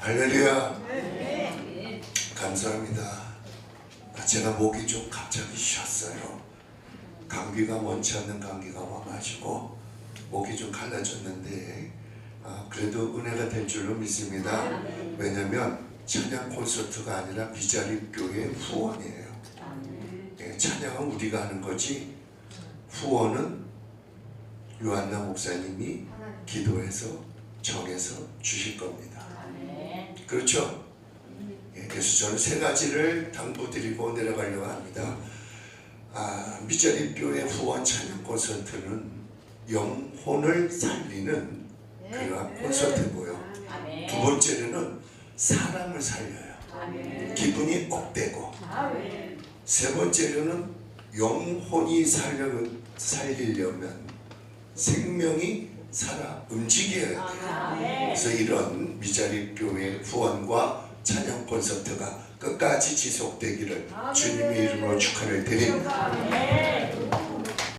할렐루야. 감사합니다. 아, 제가 목이 좀 갑자기 쉬었어요. 감기가 원치 않는 감기가 와가지고 목이 좀 갈라졌는데 아, 그래도 은혜가 될 줄로 믿습니다. 왜냐면 찬양 콘서트가 아니라 비자리 교회 후원이에요. 예, 찬양은 우리가 하는 거지 후원은 요한나 목사님이 기도해서 정해서 주실 겁니다. 그렇죠? 예, 그래서 저는 세 가지를 당부드리고 내려가려고 합니다. 아, 미자립교회 후원 찬양 콘서트는 영혼을 살리는 그러한 콘서트고요. 두 번째로는 사람을 살려요. 기분이 업되고 세 번째로는 영혼이 살려, 살리려면 생명이 살아 움직여야 돼요. 그래서 이런 미자립 교회 후원과 찬양 콘서트가 끝까지 지속되기를 주님의 이름으로 축하를 드립니다.